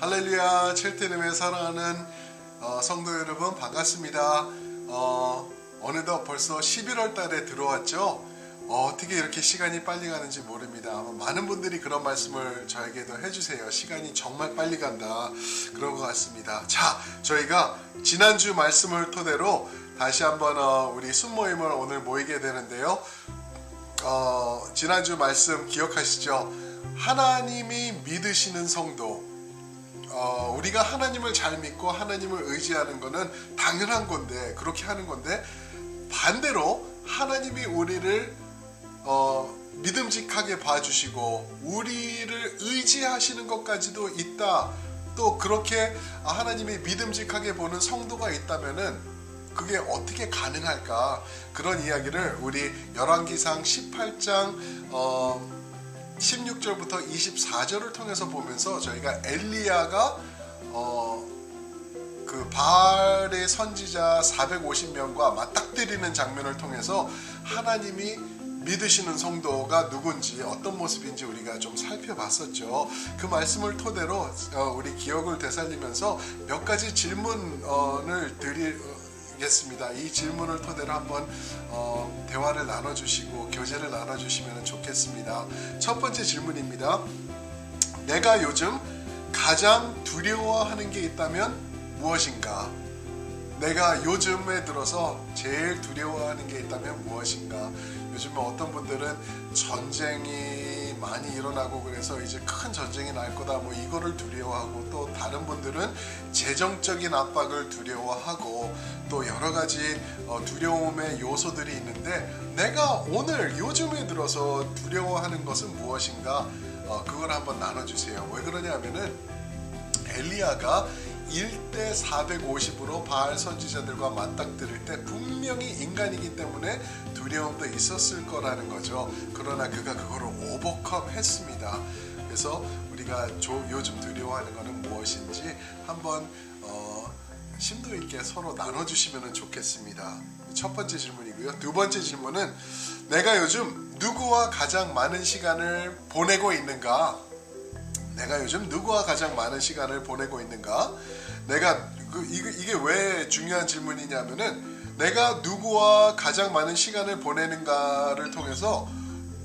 할렐루야 첼테님의 사랑하는 어, 성도 여러분 반갑습니다. 어, 어느덧 벌써 11월 달에 들어왔죠. 어, 떻게 이렇게 시간이 빨리 가는지 모릅니다. 많은 분들이 그런 말씀을 저에게도 해주세요. 시간이 정말 빨리 간다. 그런 것 같습니다. 자, 저희가 지난주 말씀을 토대로 다시 한번 어, 우리 순모임을 오늘 모이게 되는데요. 어, 지난주 말씀 기억하시죠? 하나님이 믿으시는 성도, 어, 우리가 하나님을 잘 믿고 하나님을 의지하는 것은 당연한 건데 그렇게 하는 건데 반대로 하나님이 우리를 어, 믿음직하게 봐주시고 우리를 의지하시는 것까지도 있다. 또 그렇게 하나님이 믿음직하게 보는 성도가 있다면은 그게 어떻게 가능할까? 그런 이야기를 우리 열왕기상 18장 어, 16절부터 24절을 통해서 보면서 저희가 엘리야가 어, 그 바알의 선지자 450명과 맞닥뜨리는 장면을 통해서 하나님이 믿으시는 성도가 누군지 어떤 모습인지 우리가 좀 살펴봤었죠. 그 말씀을 토대로 어, 우리 기억을 되살리면서 몇 가지 질문을 드 리겠습니다. 이 질문을 토대로 한번 어, 대화를 나눠주시고 교제를 나눠주시면 좋겠습니다. 첫 번째 질문입니다. 내가 요즘 가장 두려워하는 게 있다면 무엇인가? 내가 요즘에 들어서 제일 두려워하는 게 있다면 무엇인가? 요즘에 어떤 분들은 전쟁이 많이 일어나고 그래서 이제 큰 전쟁이 날 거다 뭐 이거를 두려워하고 또 다른 분들은 재정적인 압박을 두려워하고 또 여러 가지 어, 두려움의 요소들이 있는데 내가 오늘 요즘에 들어서 두려워하는 것은 무엇인가? 어, 그걸 한번 나눠주세요. 왜 그러냐면은 엘리야가 1대 450으로 바알 선지자들과 맞닥뜨릴 때 분명히 인간이기 때문에 두려움도 있었을 거라는 거죠. 그러나 그가 그거를 오버컴 했습니다. 그래서 우리가 조- 요즘 두려워하는 것은 무엇인지 한번 어, 심도 있게 서로 나눠주시면 좋겠습니다. 첫 번째 질문이고요. 두 번째 질문은 내가 요즘 누구와 가장 많은 시간을 보내고 있는가? 내가 요즘 누구와 가장 많은 시간을 보내고 있는가? 내가 그 이게, 왜 중요한 질문이냐면은 내가 누구와 가장 많은 시간을 보내는가를 통해서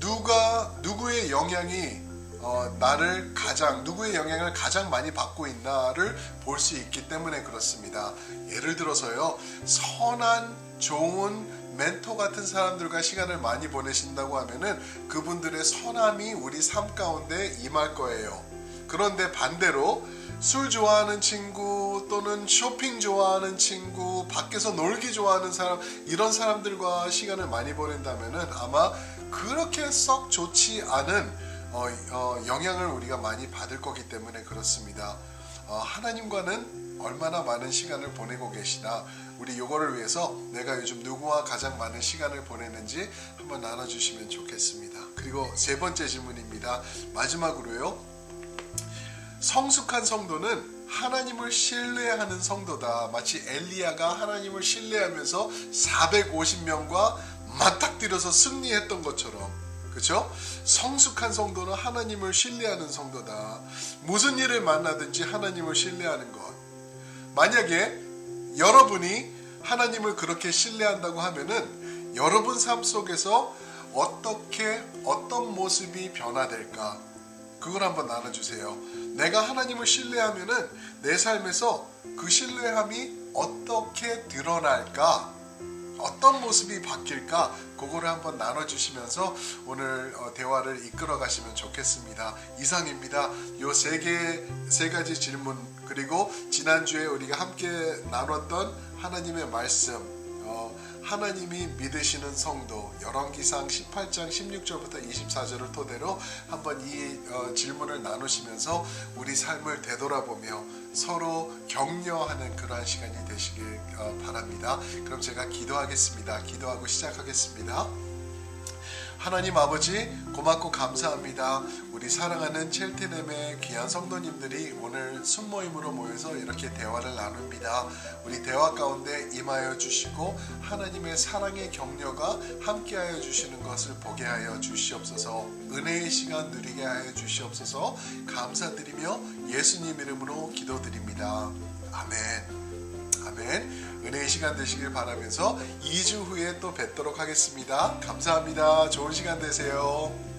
누가 누구의 영향이 어, 나를 가장 누구의 영향을 가장 많이 받고 있나를 볼 수 있기 때문에 그렇습니다. 예를 들어서요 선한 좋은 멘토 같은 사람들과 시간을 많이 보내신다고 하면은 그분들의 선함이 우리 삶 가운데 임할 거예요. 그런데 반대로 술 좋아하는 친구 또는 쇼핑 좋아하는 친구, 밖에서 놀기 좋아하는 사람 이런 사람들과 시간을 많이 보낸다면은 아마 그렇게 썩 좋지 않은 어, 어, 영향을 우리가 많이 받을 거기 때문에 그렇습니다. 어, 하나님과는 얼마나 많은 시간을 보내고 계시나 우리 요거를 위해서 내가 요즘 누구와 가장 많은 시간을 보내는지 한번 나눠주시면 좋겠습니다. 그리고 세 번째 질문입니다. 마지막으로요. 성숙한 성도는 하나님을 신뢰하는 성도다. 마치 엘리야가 하나님을 신뢰하면서 450명과 맞닥뜨려서 승리했던 것처럼. 그렇죠? 성숙한 성도는 하나님을 신뢰하는 성도다. 무슨 일을 만나든지 하나님을 신뢰하는 것. 만약에 여러분이 하나님을 그렇게 신뢰한다고 하면은 여러분 삶 속에서 어떻게 어떤 모습이 변화될까? 그걸 한번 나눠 주세요. 내가 하나님을 신뢰하면은 내 삶에서 그 신뢰함이 어떻게 드러날까? 어떤 모습이 바뀔까? 그거를 한번 나눠주시면서 오늘 어, 대화를 이끌어 가시면 좋겠습니다. 이상입니다. 요 세 개, 세 가지 질문, 그리고 지난주에 우리가 함께 나눴던 하나님의 말씀, 어, 하나님이 믿으시는 성도 열왕기상 18장 16절부터 24절을 토대로 한번 이 어, 질문을 나누시면서 우리 삶을 되돌아보며 서로 격려하는 그러한 시간이 되시길 어, 바랍니다. 그럼 제가 기도하겠습니다. 기도하고 시작하겠습니다. 하나님 아버지 고맙고 감사합니다. 우리 사랑하는 첼티넴의 귀한 성도님들이 오늘 순모임으로 모여서 이렇게 대화를 나눕니다. 우리 대화 가운데 임하여 주시고 하나님의 사랑의 격려가 함께하여 주시는 것을 보게 하여 주시옵소서. 은혜의 시간 누리게 하여 주시옵소서. 감사드리며 예수님 이름으로 기도드립니다. 아멘. 아멘. 은혜의 시간 되시길 바라면서 2주 후에 또 뵙도록 하겠습니다. 감사합니다. 좋은 시간 되세요.